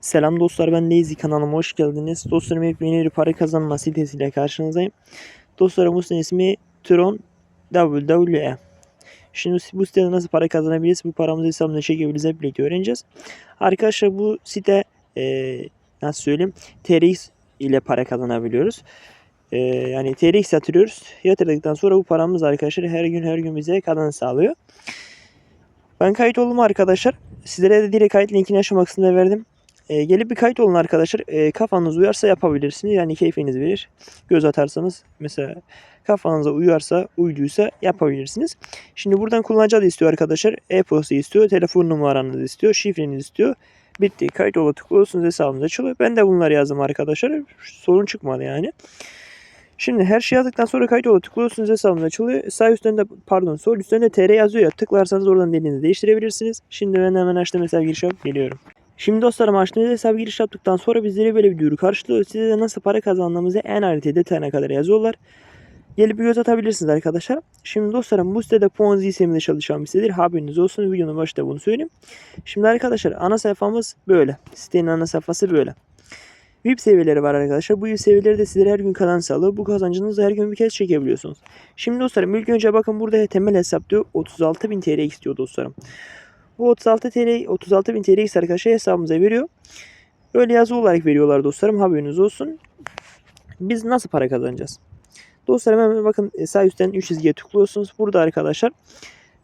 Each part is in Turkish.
Selam dostlar ben Lazy kanalıma hoş geldiniz. Dostlarım hep yeni bir para kazanma sitesiyle karşınızdayım. Dostlarım bu sitenin ismi Tron WWE. Şimdi bu sitede nasıl para kazanabiliriz? Bu paramızı hesabına çekebiliriz hep birlikte öğreneceğiz. Arkadaşlar bu site eee, nasıl söyleyeyim TRX ile para kazanabiliyoruz. Eee, yani TRX yatırıyoruz. Yatırdıktan sonra bu paramız arkadaşlar her gün her gün bize kazanç sağlıyor. Ben kayıt oldum arkadaşlar. Sizlere de direkt kayıt linkini aşağı verdim. E, gelip bir kayıt olun arkadaşlar. E, kafanız uyarsa yapabilirsiniz. Yani keyfiniz verir. Göz atarsanız mesela kafanıza uyarsa, uyduysa yapabilirsiniz. Şimdi buradan kullanıcı adı istiyor arkadaşlar. E-posta istiyor. Telefon numaranızı istiyor. Şifrenizi istiyor. Bitti. Kayıt ola tıklıyorsunuz hesabınız açılıyor. Ben de bunları yazdım arkadaşlar. Sorun çıkmadı yani. Şimdi her şey yazdıktan sonra kayıt ola tıklıyorsunuz hesabınız açılıyor. Sağ üstten pardon sol üstten de TR yazıyor ya. Tıklarsanız oradan dilinizi değiştirebilirsiniz. Şimdi ben hemen açtım hesap giriş geliyorum. Şimdi dostlarım açtığınız hesap giriş yaptıktan sonra bizleri böyle bir duyuru karşılıyor. Size de nasıl para kazandığımızı en ayrıntı detayına kadar yazıyorlar. Gelip bir göz atabilirsiniz arkadaşlar. Şimdi dostlarım bu sitede Ponzi sisteminde çalışan bir sitedir. Haberiniz olsun. Videonun başında bunu söyleyeyim. Şimdi arkadaşlar ana sayfamız böyle. Sitenin ana sayfası böyle. VIP seviyeleri var arkadaşlar. Bu VIP seviyeleri de sizlere her gün kazanç sağlıyor. Bu kazancınızı her gün bir kez çekebiliyorsunuz. Şimdi dostlarım ilk önce bakın burada temel hesap diyor. 36.000 TL istiyor dostlarım. Bu 36 TL 36 bin TL arkadaşlar hesabımıza veriyor. Öyle yazı olarak veriyorlar dostlarım haberiniz olsun. Biz nasıl para kazanacağız? Dostlarım hemen bakın sağ üstten 3 çizgiye tıklıyorsunuz. Burada arkadaşlar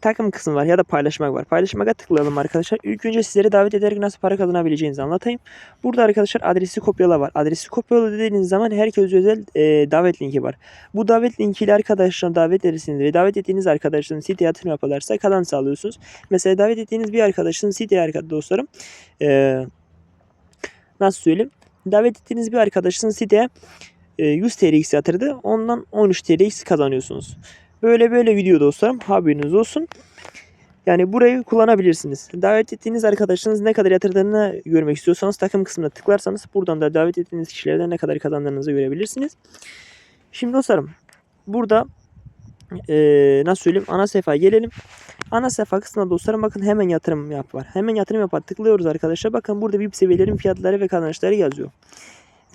takım kısmı var ya da paylaşmak var. Paylaşmaya tıklayalım arkadaşlar. İlk önce sizlere davet ederek nasıl para kazanabileceğinizi anlatayım. Burada arkadaşlar adresi kopyala var. Adresi kopyala dediğiniz zaman herkes özel e, davet linki var. Bu davet linkiyle arkadaşlarına davet edersiniz ve davet ettiğiniz arkadaşların siteye yatırım yaparlarsa kazanç sağlıyorsunuz. Mesela davet ettiğiniz bir arkadaşın siteye arkadaş dostlarım e, nasıl söyleyeyim? Davet ettiğiniz bir arkadaşın siteye e, 100 TRX yatırdı. Ondan 13 TRX kazanıyorsunuz. Böyle böyle video dostlarım haberiniz olsun. Yani burayı kullanabilirsiniz. Davet ettiğiniz arkadaşınız ne kadar yatırdığını görmek istiyorsanız takım kısmına tıklarsanız buradan da davet ettiğiniz kişilerden ne kadar kazandığınızı görebilirsiniz. Şimdi dostlarım burada ee, nasıl söyleyeyim ana sayfaya gelelim. Ana sayfa kısmına dostlarım bakın hemen yatırım yap var. Hemen yatırım yapar tıklıyoruz arkadaşlar. Bakın burada VIP seviyelerin fiyatları ve kazançları yazıyor.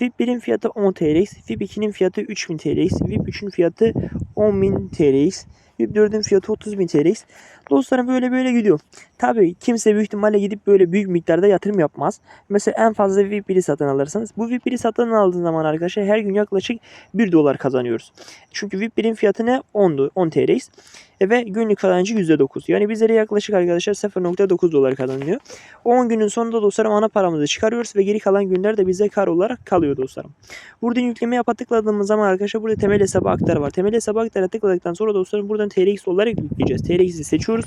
VIP 1'in fiyatı 10 TLX, VIP 2'nin fiyatı 3000 TLX, VIP 3'ün fiyatı 10.000 TLX, VIP 4'ün fiyatı 30.000 TLX. Dostlarım böyle böyle gidiyor. Tabii kimse büyük ihtimalle gidip böyle büyük miktarda yatırım yapmaz. Mesela en fazla VIP 1'i satın alırsanız. Bu VIP 1'i satın aldığınız zaman arkadaşlar her gün yaklaşık 1 dolar kazanıyoruz. Çünkü VIP 1'in fiyatı ne? 10, 10 TLX. E ve günlük kazancı %9. Yani bizlere yaklaşık arkadaşlar 0.9 dolar kazanıyor. 10 günün sonunda dostlarım ana paramızı çıkarıyoruz ve geri kalan günler de bize kar olarak kalıyor dostlarım. Burada yükleme yapa tıkladığımız zaman arkadaşlar burada temel hesabı aktar var. Temel hesabı aktara tıkladıktan sonra dostlarım buradan TRX olarak yükleyeceğiz. TRX'i seçiyoruz.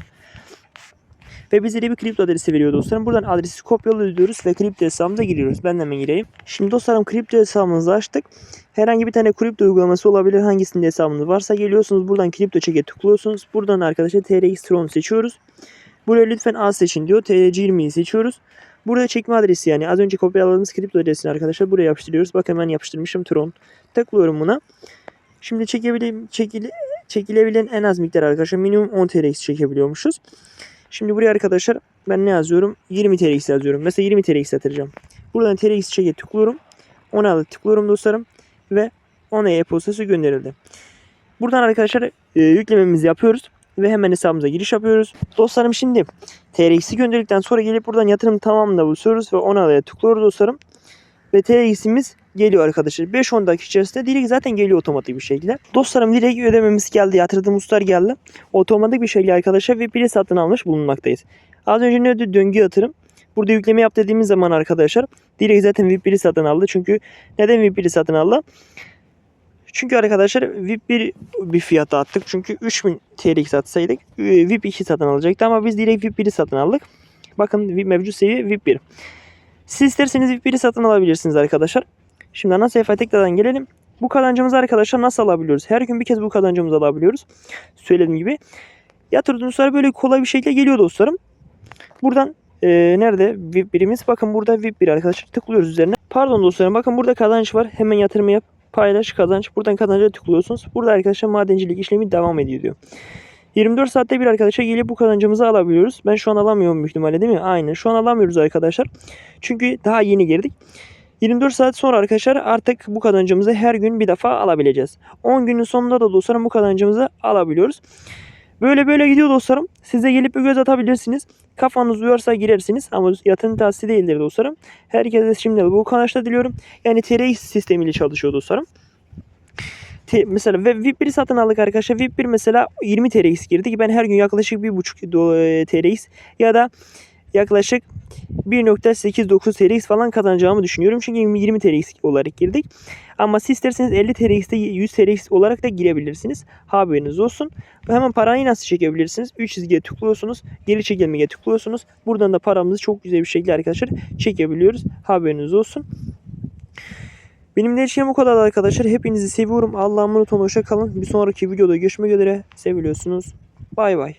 Ve bize de bir kripto adresi veriyor dostlarım. Buradan adresi kopyalıyoruz ve kripto hesabımıza giriyoruz. Ben de hemen gireyim. Şimdi dostlarım kripto hesabımızı açtık. Herhangi bir tane kripto uygulaması olabilir. Hangisinde hesabınız varsa geliyorsunuz. Buradan kripto çeke tıklıyorsunuz. Buradan arkadaşlar TRX Tron seçiyoruz. Buraya lütfen az seçin diyor. TRC20'yi seçiyoruz. Burada çekme adresi yani az önce kopyaladığımız kripto adresini arkadaşlar buraya yapıştırıyoruz. Bak hemen yapıştırmışım Tron. Tıklıyorum buna. Şimdi çekebilen, çekile, çekilebilen en az miktar arkadaşlar minimum 10 TRX çekebiliyormuşuz. Şimdi buraya arkadaşlar ben ne yazıyorum? 20 TRX yazıyorum. Mesela 20 TRX yatıracağım. Buradan TRX çeke tıklıyorum. Ona alıp tıklıyorum dostlarım. Ve ona e-postası gönderildi. Buradan arkadaşlar e, yüklememizi yapıyoruz. Ve hemen hesabımıza giriş yapıyoruz. Dostlarım şimdi TRX'i gönderdikten sonra gelip buradan yatırım tamamına basıyoruz. Ve ona alaya tıklıyoruz dostlarım. Ve TRX'imiz geliyor arkadaşlar. 5-10 dakika içerisinde direkt zaten geliyor otomatik bir şekilde. Dostlarım direkt ödememiz geldi. Yatırdığımız tutar geldi. Otomatik bir şekilde arkadaşlar ve biri satın almış bulunmaktayız. Az önce ne ödedi? Döngü yatırım. Burada yükleme yap dediğimiz zaman arkadaşlar direkt zaten VIP 1'i satın aldı. Çünkü neden VIP 1'i satın aldı? Çünkü arkadaşlar VIP 1 bir fiyata attık. Çünkü 3000 TL satsaydık VIP 2 satın alacaktı ama biz direkt VIP 1'i satın aldık. Bakın mevcut seviye VIP 1. Siz isterseniz VIP 1'i satın alabilirsiniz arkadaşlar. Şimdi ana sayfaya tekrardan gelelim. Bu kazancımızı arkadaşlar nasıl alabiliyoruz? Her gün bir kez bu kazancımızı alabiliyoruz. Söylediğim gibi. Yatırdığınız sonra böyle kolay bir şekilde geliyor dostlarım. Buradan e, nerede VIP birimiz? Bakın burada VIP 1 arkadaşlar tıklıyoruz üzerine. Pardon dostlarım bakın burada kazanç var. Hemen yatırımı yap. Paylaş kazanç. Buradan kazanca tıklıyorsunuz. Burada arkadaşlar madencilik işlemi devam ediyor diyor. 24 saatte bir arkadaşlar gelip bu kazancımızı alabiliyoruz. Ben şu an alamıyorum büyük ihtimalle değil mi? Aynen. Şu an alamıyoruz arkadaşlar. Çünkü daha yeni girdik. 24 saat sonra arkadaşlar artık bu kazancımızı her gün bir defa alabileceğiz. 10 günün sonunda da dostlarım bu kazancımızı alabiliyoruz. Böyle böyle gidiyor dostlarım. Siz de gelip bir göz atabilirsiniz. Kafanız uyarsa girersiniz ama yatırım tavsiye değildir dostlarım. Herkese şimdi bu kazançlar diliyorum. Yani TRX sistemiyle çalışıyor dostlarım. T- mesela ve VIP 1 satın aldık arkadaşlar. VIP 1 mesela 20 TRX girdik. Ben her gün yaklaşık 1.5 do- e, TRX ya da yaklaşık 1.89 TRX falan kazanacağımı düşünüyorum. Çünkü 20 TRX olarak girdik. Ama siz isterseniz 50 TRX'de 100 TRX olarak da girebilirsiniz. Haberiniz olsun. Hemen parayı nasıl çekebilirsiniz? 3 çizgiye tıklıyorsunuz. Geri çekilmeye tıklıyorsunuz. Buradan da paramızı çok güzel bir şekilde arkadaşlar çekebiliyoruz. Haberiniz olsun. Benim de işim bu kadar arkadaşlar. Hepinizi seviyorum. Allah'a emanet olun. Hoşça kalın. Bir sonraki videoda görüşmek üzere. Seviliyorsunuz. Bay bay.